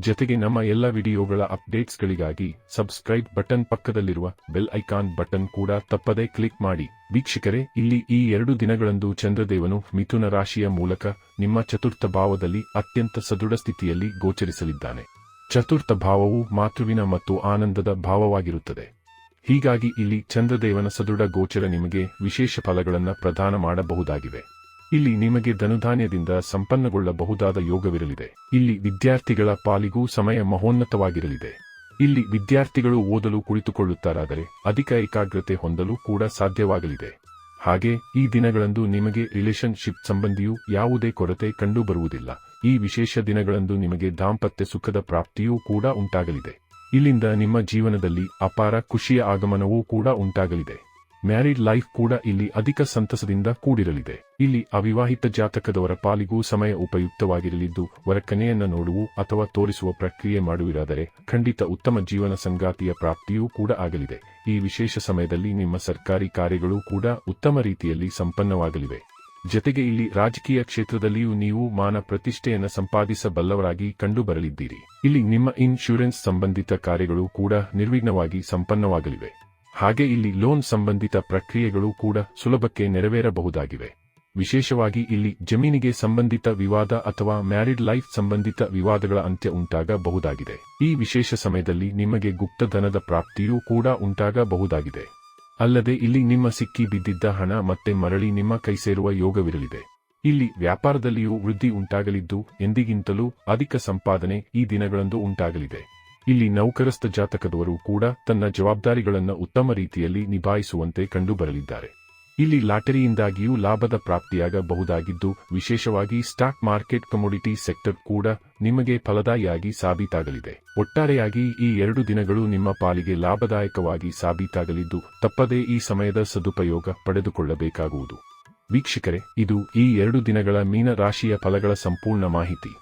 ಜೊತೆಗೆ ನಮ್ಮ ಎಲ್ಲ ವಿಡಿಯೋಗಳ ಅಪ್ಡೇಟ್ಸ್ಗಳಿಗಾಗಿ ಸಬ್ಸ್ಕ್ರೈಬ್ ಬಟನ್ ಪಕ್ಕದಲ್ಲಿರುವ ಬೆಲ್ ಐಕಾನ್ ಬಟನ್ ಕೂಡ ತಪ್ಪದೇ ಕ್ಲಿಕ್ ಮಾಡಿ. ವೀಕ್ಷಕರೇ, ಇಲ್ಲಿ ಈ ಎರಡು ದಿನಗಳಂದು ಚಂದ್ರದೇವನು ಮಿಥುನ ರಾಶಿಯ ಮೂಲಕ ನಿಮ್ಮ ಚತುರ್ಥ ಭಾವದಲ್ಲಿ ಅತ್ಯಂತ ಸದೃಢ ಸ್ಥಿತಿಯಲ್ಲಿ ಗೋಚರಿಸಲಿದ್ದಾನೆ. ಚತುರ್ಥ ಭಾವವು ಮಾತೃವಿನ ಮತ್ತು ಆನಂದದ ಭಾವವಾಗಿರುತ್ತದೆ. ಹೀಗಾಗಿ ಇಲ್ಲಿ ಚಂದ್ರದೇವನ ಸದೃಢ ಗೋಚರ ನಿಮಗೆ ವಿಶೇಷ ಫಲಗಳನ್ನು ಪ್ರದಾನ ಮಾಡಬಹುದಾಗಿವೆ. ಇಲ್ಲಿ ನಿಮಗೆ ಧನುಧಾನ್ಯದಿಂದ ಸಂಪನ್ನಗೊಳ್ಳಬಹುದಾದ ಯೋಗವಿರಲಿದೆ. ಇಲ್ಲಿ ವಿದ್ಯಾರ್ಥಿಗಳ ಪಾಲಿಗೂ ಸಮಯ ಮಹೋನ್ನತವಾಗಿರಲಿದೆ. ಇಲ್ಲಿ ವಿದ್ಯಾರ್ಥಿಗಳು ಓದಲು ಕುಳಿತುಕೊಳ್ಳುತ್ತಾರಾದರೆ ಅಧಿಕ ಏಕಾಗ್ರತೆ ಹೊಂದಲು ಕೂಡ ಸಾಧ್ಯವಾಗಲಿದೆ. ಹಾಗೆ ಈ ದಿನಗಳಂದು ನಿಮಗೆ ರಿಲೇಶನ್ಶಿಪ್ ಸಂಬಂಧಿಯೂ ಯಾವುದೇ ಕೊರತೆ ಕಂಡುಬರುವುದಿಲ್ಲ. ಈ ವಿಶೇಷ ದಿನಗಳಂದು ನಿಮಗೆ ದಾಂಪತ್ಯ ಸುಖದ ಪ್ರಾಪ್ತಿಯೂ ಕೂಡ ಉಂಟಾಗಲಿದೆ. ಇಲ್ಲಿಂದ ನಿಮ್ಮ ಜೀವನದಲ್ಲಿ ಅಪಾರ ಖುಷಿಯ ಆಗಮನವೂ ಕೂಡ ಉಂಟಾಗಲಿದೆ. ಮ್ಯಾರಿಡ್ ಲೈಫ್ ಕೂಡ ಇಲ್ಲಿ ಅಧಿಕ ಸಂತಸದಿಂದ ಕೂಡಿರಲಿದೆ. ಇಲ್ಲಿ ಅವಿವಾಹಿತ ಜಾತಕದವರ ಪಾಲಿಗೂ ಸಮಯ ಉಪಯುಕ್ತವಾಗಿರಲಿದ್ದು, ವರಕನೆಯನ್ನ ನೋಡುವು ಅಥವಾ ತೋರಿಸುವ ಪ್ರಕ್ರಿಯೆ ಮಾಡುವಿರಾದರೆ ಖಂಡಿತ ಉತ್ತಮ ಜೀವನ ಸಂಗಾತಿಯ ಪ್ರಾಪ್ತಿಯೂ ಕೂಡ ಆಗಲಿದೆ. ಈ ವಿಶೇಷ ಸಮಯದಲ್ಲಿ ನಿಮ್ಮ ಸರ್ಕಾರಿ ಕಾರ್ಯಗಳು ಕೂಡ ಉತ್ತಮ ರೀತಿಯಲ್ಲಿ ಸಂಪನ್ನವಾಗಲಿವೆ. ಜತೆಗೆ ಇಲ್ಲಿ ರಾಜಕೀಯ ಕ್ಷೇತ್ರದಲ್ಲಿಯೂ ನೀವು ಮಾನ ಪ್ರತಿಷ್ಠೆಯನ್ನು ಸಂಪಾದಿಸಬಲ್ಲವರಾಗಿ ಕಂಡುಬರಲಿದ್ದೀರಿ. ಇಲ್ಲಿ ನಿಮ್ಮ ಇನ್ಶೂರೆನ್ಸ್ ಸಂಬಂಧಿತ ಕಾರ್ಯಗಳು ಕೂಡ ನಿರ್ವಿಘ್ನವಾಗಿ ಸಂಪನ್ನವಾಗಲಿವೆ. ಹಾಗೆ ಇಲ್ಲಿ ಲೋನ್ ಸಂಬಂಧಿತ ಪ್ರಕ್ರಿಯೆಗಳು ಕೂಡ ಸುಲಭಕ್ಕೆ ನೆರವೇರಬಹುದಾಗಿವೆ. ವಿಶೇಷವಾಗಿ ಇಲ್ಲಿ ಜಮೀನಿಗೆ ಸಂಬಂಧಿತ ವಿವಾದ ಅಥವಾ ಮ್ಯಾರಿಡ್ ಲೈಫ್ ಸಂಬಂಧಿತ ವಿವಾದಗಳ ಅಂತ್ಯ ಉಂಟಾಗಬಹುದಾಗಿದೆ. ಈ ವಿಶೇಷ ಸಮಯದಲ್ಲಿ ನಿಮಗೆ ಗುಪ್ತಧನದ ಪ್ರಾಪ್ತಿಯೂ ಕೂಡ ಉಂಟಾಗಬಹುದಾಗಿದೆ. ಅಲ್ಲದೆ ಇಲ್ಲಿ ನಿಮ್ಮ ಸಿಕ್ಕಿ ಬಿದ್ದಿದ್ದ ಹಣ ಮತ್ತೆ ಮರಳಿ ನಿಮ್ಮ ಕೈ ಸೇರುವ ಯೋಗವಿರಲಿದೆ. ಇಲ್ಲಿ ವ್ಯಾಪಾರದಲ್ಲಿಯೂ ವೃದ್ಧಿ ಉಂಟಾಗಲಿದ್ದು ಎಂದಿಗಿಂತಲೂ ಅಧಿಕ ಸಂಪಾದನೆ ಈ ದಿನಗಳಂದು ಉಂಟಾಗಲಿದೆ. ಇಲ್ಲಿ ನೌಕರಸ್ಥ ಜಾತಕದವರು ಕೂಡ ತನ್ನ ಜವಾಬ್ದಾರಿಗಳನ್ನು ಉತ್ತಮ ರೀತಿಯಲ್ಲಿ ನಿಭಾಯಿಸುವಂತೆ ಕಂಡುಬರಲಿದ್ದಾರೆ. ಇಲ್ಲಿ ಲಾಟರಿಯಿಂದಾಗಿಯೂ ಲಾಭದ ಪ್ರಾಪ್ತಿಯಾಗಬಹುದಾಗಿದ್ದು, ವಿಶೇಷವಾಗಿ ಸ್ಟಾಕ್ ಮಾರ್ಕೆಟ್ ಕಮೋಡಿಟಿ ಸೆಕ್ಟರ್ ಕೂಡ ನಿಮಗೆ ಫಲದಾಯಿಯಾಗಿ ಸಾಬೀತಾಗಲಿದೆ. ಒಟ್ಟಾರೆಯಾಗಿ ಈ ಎರಡು ದಿನಗಳು ನಿಮ್ಮ ಪಾಲಿಗೆ ಲಾಭದಾಯಕವಾಗಿ ಸಾಬೀತಾಗಲಿದ್ದು, ತಪ್ಪದೇ ಈ ಸಮಯದ ಸದುಪಯೋಗ ಪಡೆದುಕೊಳ್ಳಬೇಕಾಗುವುದು. ವೀಕ್ಷಕರೇ, ಇದು ಈ ಎರಡು ದಿನಗಳ ಮೀನ ರಾಶಿಯ ಫಲಗಳ ಸಂಪೂರ್ಣ ಮಾಹಿತಿ.